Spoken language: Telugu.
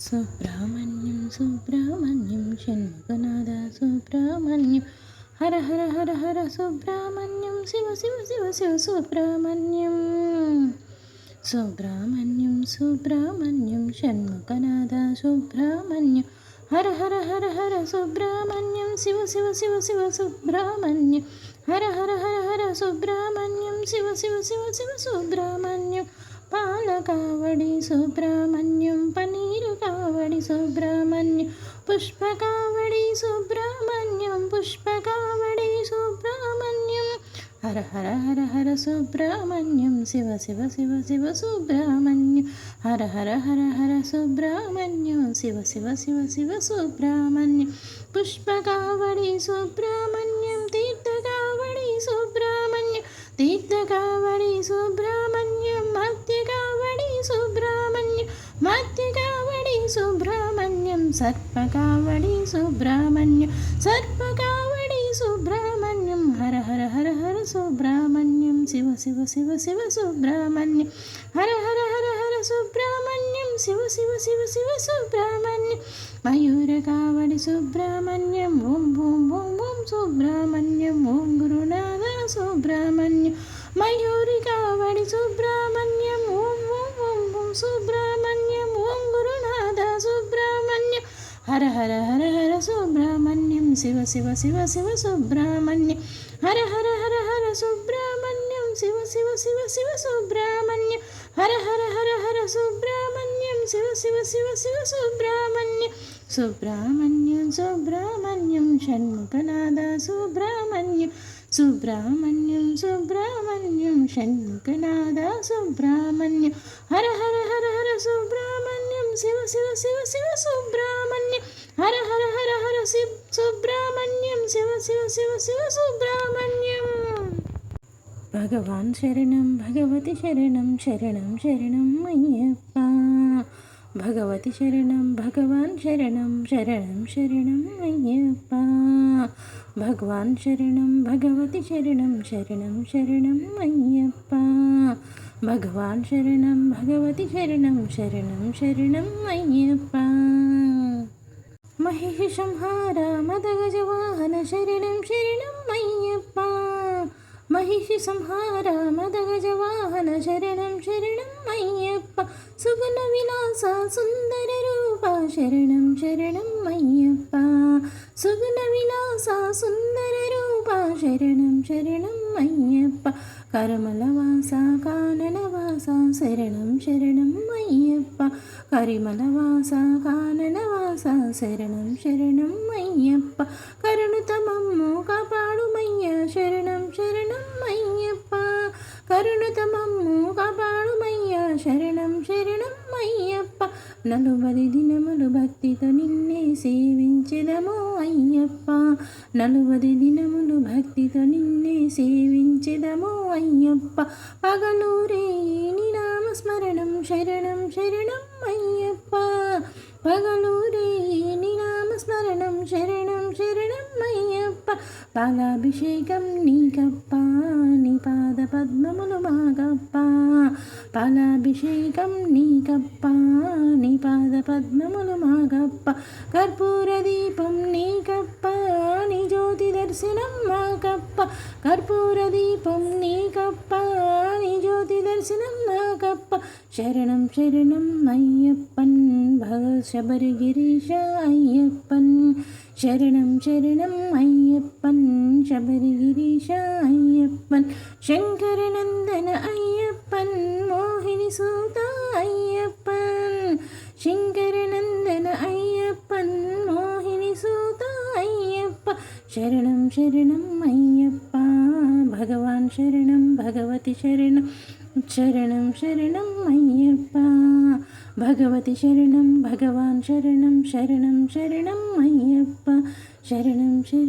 సుబ్రహ్మణ్యం సుబ్రహ్మణ్యం షణ్ముఖనాథ సుబ్రహ్మణ్యం. హర హర హర హర సుబ్రహ్మణ్యం శివ శివ శివ శివ సుబ్రహ్మణ్యం. సుబ్రహ్మణ్యం సుబ్రహ్మణ్యం షణ్ముఖనాథ సుబ్రహ్మణ్యం. హర హర హర హర సుబ్రహ్మణ్యం శివ శివ శివ శివ సుబ్రహ్మణ్యం. హర హర హర హర సుబ్రహ్మణ్యం శివ శివ శివ శివ సుబ్రహ్మణ్యం. పాల కావడి సుబ్రహ్మణ్యం పనీరు కావడి సుబ్రహ్మణ్యం పుష్ప కావడి సుబ్రహ్మణ్యం పుష్ప కావడి సుబ్రహ్మణ్యం. హర హర హర హర సుబ్రహ్మణ్యం శివ శివ శివ శివ సుబ్రహ్మణ్యం. హర హర హర హర సుబ్రహ్మణ్యం శివ శివ శివ శివ సుబ్రహ్మణ్యం. పుష్ప కావడి సుబ్రహ్మణ్యం. సర్పకావడి సుబ్రహ్మణ్యం. సర్పకావడి సుబ్రహ్మణ్యం. హర హర హర హర సుబ్రహ్మణ్యం. శివ శివ శివ శివ సుబ్రహ్మణ్యం. హర హర హర హర సుబ్రహ్మణ్యం. శివ శివ శివ శివ సుబ్రహ్మణ్యం. మయూర కావడి సుబ్రహ్మణ్యం. ఓం ఓం ఓం ఓం సుబ్రహ్మణ్యం. ఓం గురునాథ సుబ్రహ్మణ్యం. మయూరి కావడి సుబ్రహ్మణ్యం. ఓం ఓం ఓం ఓం సుబ్రహ్మణ్యం. హర హర హర హర సుబ్రహ్మణ్యం శివ శివ శివ శివ సుబ్రహ్మణ్యం హర హర హర హర సుబ్రహ్మణ్యం శివ శివ శివ శివ సుబ్రహ్మణ్యం హర హర హర హర సుబ్రహ్మణ్యం శివ శివ శివ శివ సుబ్రహ్మణ్యం సుబ్రహ్మణ్యం సుబ్రహ్మణ్యం షణ్ముఖనాథ సుబ్రహ్మణ్యం సుబ్రహ్మణ్యం సుబ్రహ్మణ్యం షణ్ముఖనాథ సుబ్రహ్మణ్యం హర హర హర హర సుబ్రహ్మణ్యం శివ శివ శివ శివ సుబ్రహ్మణ్యం హర హర హర హర శివ సుబ్రహ్మణ్యం శివ శివ శివ శివ సుబ్రహ్మణ్యం. భగవాన్ శరణం భగవతి శరణం శరణం శరణం అయ్యప్ప. భగవతి శరణం భగవాన్ శరణం శరణం శరణం అయ్యప్ప. భగవాన్ శరణం భగవతి శరణం శరణం శరణం అయ్యప్ప. భగవాన్ శరణం భగవతి శరణం శరణం శరణం అయ్యప్ప. महिष संहारा शरणं मय्यप्पा। महिष संहारा शरणं मय्यप्पा। सुगुणविलासा सुन्दररूपा शरणं शरणं मय्यप्पा। సుగుణ విలాస సుందర రూప శరణం శరణం అయ్యప్ప. సుగుణ విలాస శరణం శరణం అయ్యప్ప. కరమల వాస కానన వాస శరణం శరణం అయ్యప్ప. కరిమల వాస కానన వాస శరణం శరణం అయ్యప్ప. కరుణుతమమ్ము కాపాడుమయ్య శరణం శరణం అయ్యప్ప కరుణుతమమ్ము కాపాడుమయ్య శరణం శరణం అయ్యప్ప. నలువరి దినములు భక్తితో నిన్నే సేవించెదము అయ్యప్ప. నలువరి దినములు భక్తితో నిన్నే సేవించెదము అయ్యప్ప. పగలూరే నామ నామస్మరణం శరణం శరణం అయ్యప్ప. పగలూరే నీ శరణం శరణం అయ్యప్ప పాలాభిషేకం నీకప్ప నీ పాద పద్మములు మాగప్ప పాలాభిషేకం నీకప్ప నీ పాద పద్మములు మాగప్ప కర్పూర దీపం నీకప్ప ജ്ഞാനി ജ്യോതി ദർശനം മാ കപ്പ. കർപ്പൂരദീപം നീ കപ്പ നീ ജ്യോതി ദർശനം മാ കപ്പ. ശരണം ശരണം അയ്യപ്പൻ ശബരിഗിരീശ അയ്യപ്പൻ. ശരണം ശരണം അയ്യപ്പൻ ശബരിഗിരീശ അയ്യപ്പൻ. ശങ്കരനന്ദന శరణం శరణం అయ్యప్ప భగవాన్ శరణం భగవతి శరణం శరణం శరణం అయ్యప్ప భగవతి శరణం భగవాన్ శరణం శరణం శరణం అయ్యప్ప శరణం శరణం